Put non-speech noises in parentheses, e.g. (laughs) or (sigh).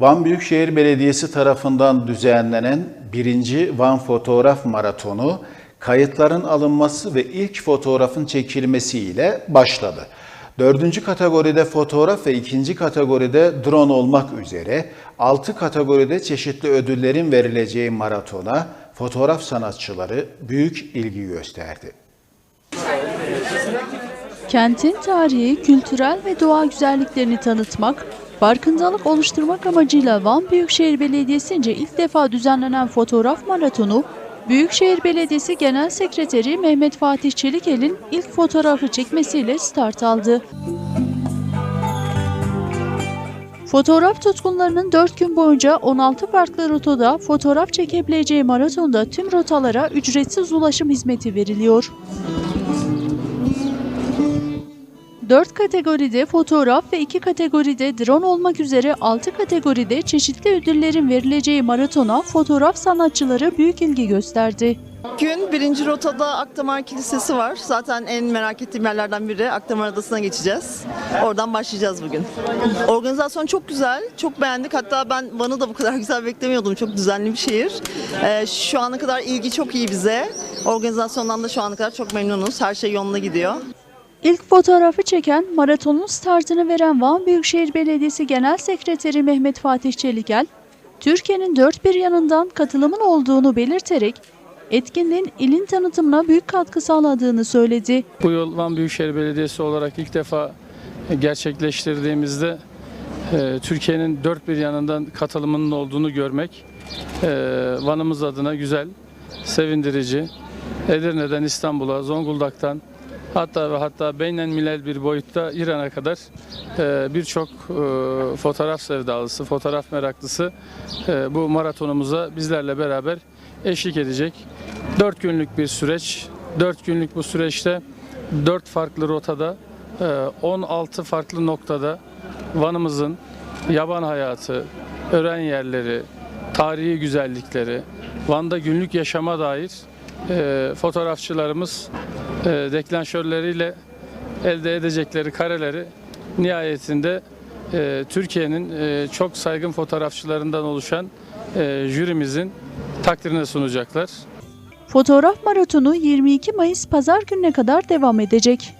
Van Büyükşehir Belediyesi tarafından düzenlenen 1. Van Fotoğraf Maratonu kayıtların alınması ve ilk fotoğrafın çekilmesiyle başladı. Dördüncü kategoride fotoğraf ve ikinci kategoride drone olmak üzere altı kategoride çeşitli ödüllerin verileceği maratona fotoğraf sanatçıları büyük ilgi gösterdi. Kentin tarihi, kültürel ve doğa güzelliklerini tanıtmak, farkındalık oluşturmak amacıyla Van Büyükşehir Belediyesi'nce ilk defa düzenlenen fotoğraf maratonu, Büyükşehir Belediyesi Genel Sekreteri Mehmet Fatih Çelikel'in ilk fotoğrafı çekmesiyle start aldı. Fotoğraf tutkunlarının 4 gün boyunca 16 farklı rotada fotoğraf çekebileceği maratonda tüm rotalara ücretsiz ulaşım hizmeti veriliyor. 4 kategoride fotoğraf ve 2 kategoride drone olmak üzere 6 kategoride çeşitli ödüllerin verileceği maratona fotoğraf sanatçıları büyük ilgi gösterdi. Gün birinci rotada Akdamar Kilisesi var. Zaten en merak ettiğim yerlerden biri Akdamar Adası'na geçeceğiz. Oradan başlayacağız bugün. Organizasyon çok güzel, çok beğendik. Hatta ben Van'ı da bu kadar (laughs) güzel beklemiyordum. Çok düzenli bir şehir. Ee, şu ana kadar ilgi çok iyi bize. Organizasyondan da şu ana kadar çok memnunuz. Her şey yoluna gidiyor. İlk fotoğrafı çeken maratonun startını veren Van Büyükşehir Belediyesi Genel Sekreteri Mehmet Fatih Çelikel, Türkiye'nin dört bir yanından katılımın olduğunu belirterek etkinliğin ilin tanıtımına büyük katkı sağladığını söyledi. Bu yıl Van Büyükşehir Belediyesi olarak ilk defa gerçekleştirdiğimizde e, Türkiye'nin dört bir yanından katılımının olduğunu görmek e, Van'ımız adına güzel, sevindirici. Edirne'den İstanbul'a, Zonguldak'tan hatta ve hatta beynen milel bir boyutta İran'a kadar e, birçok e, fotoğraf sevdalısı, fotoğraf meraklısı e, bu maratonumuza bizlerle beraber eşlik edecek. Dört günlük bir süreç. Dört günlük bu süreçte dört farklı rotada, e, 16 farklı noktada Van'ımızın yaban hayatı, öğren yerleri, tarihi güzellikleri, Van'da günlük yaşama dair e, fotoğrafçılarımız e, deklanşörleriyle elde edecekleri kareleri nihayetinde e, Türkiye'nin e, çok saygın fotoğrafçılarından oluşan e, jürimizin takdirine sunacaklar. Fotoğraf maratonu 22 Mayıs Pazar gününe kadar devam edecek.